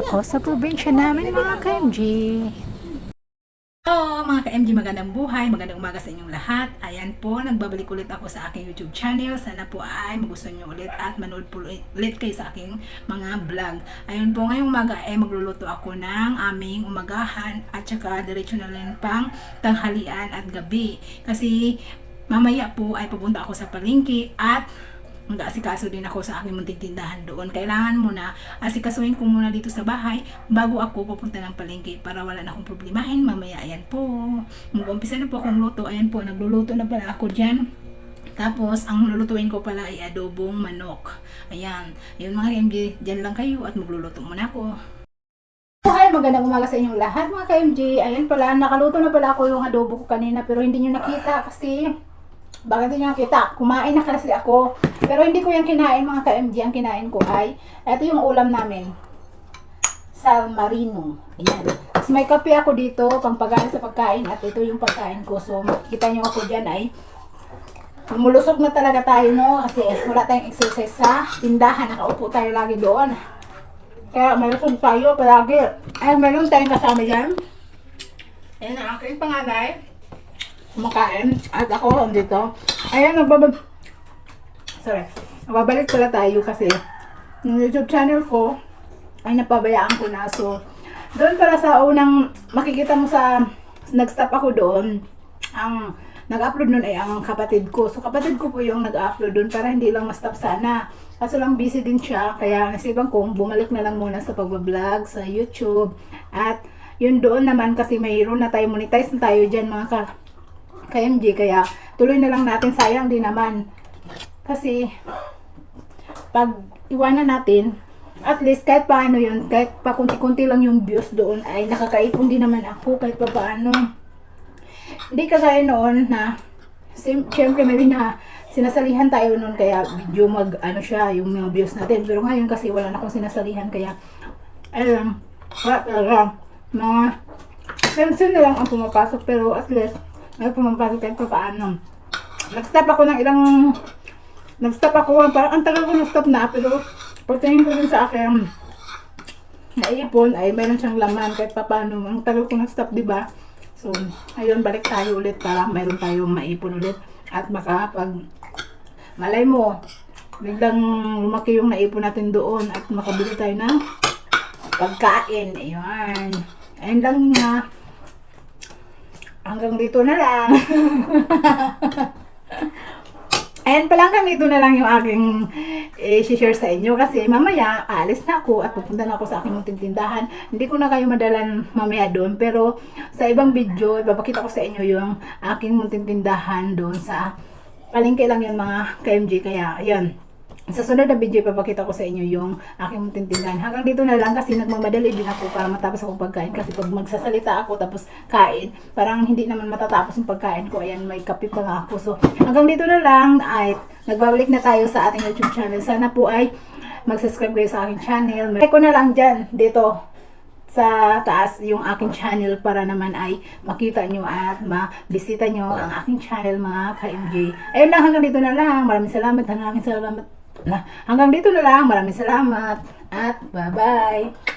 ako sa probinsya namin mga ka-MG. Hello mga ka-MG, magandang buhay, magandang umaga sa inyong lahat. Ayan po, nagbabalik ulit ako sa aking YouTube channel. Sana po ay magustuhan nyo ulit at manood po ulit, kayo sa aking mga vlog. Ayun po, ngayong umaga ay magluluto ako ng aming umagahan at saka diretso na lang pang tanghalian at gabi. Kasi mamaya po ay pupunta ako sa palengke at mag-aasikaso din ako sa aking munting tindahan doon. Kailangan muna asikasuhin ko muna dito sa bahay bago ako pupunta ng palengke para wala na akong problemahin. Mamaya, ayan po. Mag-umpisa na po akong luto. Ayan po, nagluluto na pala ako dyan. Tapos, ang lulutuin ko pala ay adobong manok. Ayan. Yun mga KMG, dyan lang kayo at magluluto muna ako. Hi, magandang umaga sa inyong lahat mga ka-MJ. Ayan pala, nakaluto na pala ako yung adobo ko kanina pero hindi nyo nakita kasi bakit hindi nyo nakita? Kumain na kasi ako. Pero hindi ko yung kinain mga ka-MJ. Ang kinain ko ay, ito yung ulam namin. Salmarino. Ayan. Tapos may kape ako dito, pang pagkain sa pagkain. At ito yung pagkain ko. So, makikita nyo ako dyan ay Mulusog na talaga tayo, no? Kasi wala tayong exercise sa tindahan. Nakaupo tayo lagi doon. Kaya malusog tayo palagi. Ay, meron tayong kasama dyan. Ayan ang aking panganay. Kumakain. At ako dito. Ayan, nagbabab... Sorry. Nagbabalik pala tayo kasi yung YouTube channel ko ay napabayaan ko na. So, doon pala sa unang makikita mo sa nag-stop ako doon, ang nag-upload nun ay ang kapatid ko. So, kapatid ko po yung nag-upload doon para hindi lang ma-stop sana. Kaso lang busy din siya, kaya nasiban kong bumalik na lang muna sa pagbablog sa YouTube. At yun doon naman kasi mayroon na tayo, monetize na tayo dyan mga ka KMG. Kaya tuloy na lang natin, sayang din naman. Kasi pag iwanan natin, at least kahit paano yun, kahit pa kunti-kunti lang yung views doon, ay nakakaipon din naman ako kahit pa paano. Hindi kagaya noon na, syempre may na sinasalihan tayo noon kaya video mag ano siya yung mga views natin pero ngayon kasi wala na akong sinasalihan kaya ayun wala talaga mga sensin na lang ang pumapasok pero at least may pumapasok kahit pa paano? Nag-stop ako ng ilang nag-stop ako parang ang tagal ko na-stop na pero pagtingin ko din sa akin naipon ay meron siyang laman kahit pa paano ang tagal ko na-stop di ba? So ayun balik tayo ulit para meron tayong maipon ulit. At makapag malay mo biglang lumaki yung naipon natin doon at makabili tayo ng pagkain. Ayun ayun lang nga hanggang dito na lang Ayan pa lang kami, ito na lang yung aking eh, share sa inyo kasi mamaya alis na ako at pupunta na ako sa aking munting tindahan. Hindi ko na kayo madalan mamaya doon pero sa ibang video, ipapakita ko sa inyo yung aking munting tindahan doon sa palengke lang yun mga KMG kaya ayun. Sa sunod na video, ipapakita ko sa inyo yung aking munting tindahan. Hanggang dito na lang kasi nagmamadali din ako para matapos akong pagkain. Kasi pag magsasalita ako tapos kain, parang hindi naman matatapos yung pagkain ko. Ayan, may kape pa nga ako. So, hanggang dito na lang ay nagbabalik na tayo sa ating YouTube channel. Sana po ay mag-subscribe kayo sa aking channel. Like ko na lang dyan, dito sa taas yung aking channel para naman ay makita nyo at ma-bisita nyo ang aking channel mga ka-MJ. Ayun lang, hanggang dito na lang. Maraming salamat. Maraming salamat. Na, hanggang dito na lang. Maraming salamat. At bye-bye.